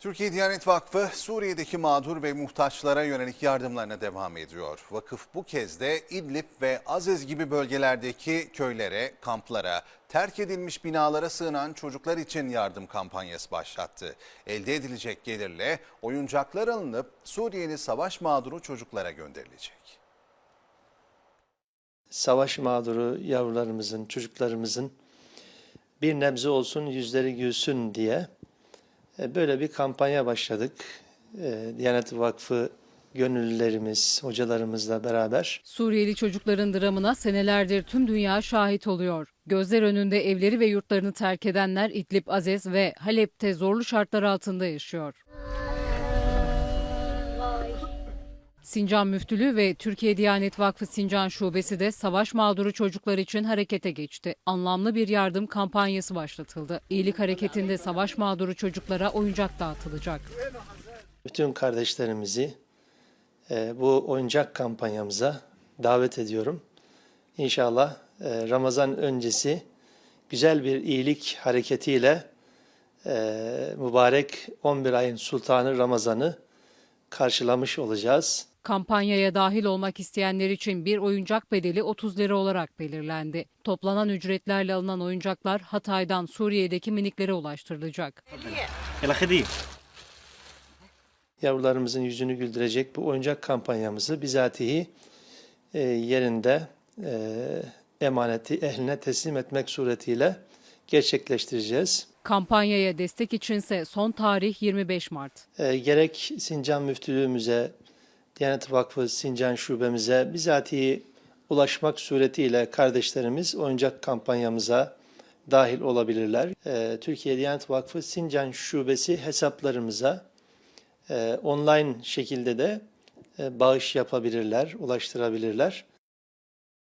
Türkiye Diyanet Vakfı Suriye'deki mağdur ve muhtaçlara yönelik yardımlarına devam ediyor. Vakıf bu kez de İdlib ve Azez gibi bölgelerdeki köylere, kamplara, terk edilmiş binalara sığınan çocuklar için yardım kampanyası başlattı. Elde edilecek gelirle oyuncaklar alınıp Suriyeli savaş mağduru çocuklara gönderilecek. savaş mağduru yavrularımızın, çocuklarımızın bir nebze olsun yüzleri gülsün diye böyle bir kampanya başladık. E, Diyanet Vakfı gönüllülerimiz, hocalarımızla beraber Suriyeli çocukların dramına senelerdir tüm dünya şahit oluyor. Gözler önünde evleri ve yurtlarını terk edenler İdlib, Azez ve Halep'te zorlu şartlar altında yaşıyor. Sincan Müftülüğü ve Türkiye Diyanet Vakfı Sincan Şubesi de savaş mağduru çocuklar için harekete geçti. Anlamlı bir yardım kampanyası başlatıldı. İyilik hareketinde savaş mağduru çocuklara oyuncak dağıtılacak. bütün kardeşlerimizi e, bu oyuncak kampanyamıza davet ediyorum. İnşallah e, Ramazan öncesi güzel bir iyilik hareketiyle e, mübarek 11 ayın sultanı Ramazan'ı karşılamış olacağız. Kampanyaya dahil olmak isteyenler için bir oyuncak bedeli 30 lira olarak belirlendi. Toplanan ücretlerle alınan oyuncaklar Hatay'dan Suriye'deki miniklere ulaştırılacak. Yavrularımızın yüzünü güldürecek bu oyuncak kampanyamızı bizatihi e, yerinde e, emaneti ehline teslim etmek suretiyle gerçekleştireceğiz. Kampanyaya destek içinse son tarih 25 Mart. E, gerek Sincan Müftülüğümüze, Diyanet Vakfı Sincan Şubemize bizatihi ulaşmak suretiyle kardeşlerimiz oyuncak kampanyamıza dahil olabilirler. E, Türkiye Diyanet Vakfı Sincan Şubesi hesaplarımıza e, online şekilde de e, bağış yapabilirler, ulaştırabilirler.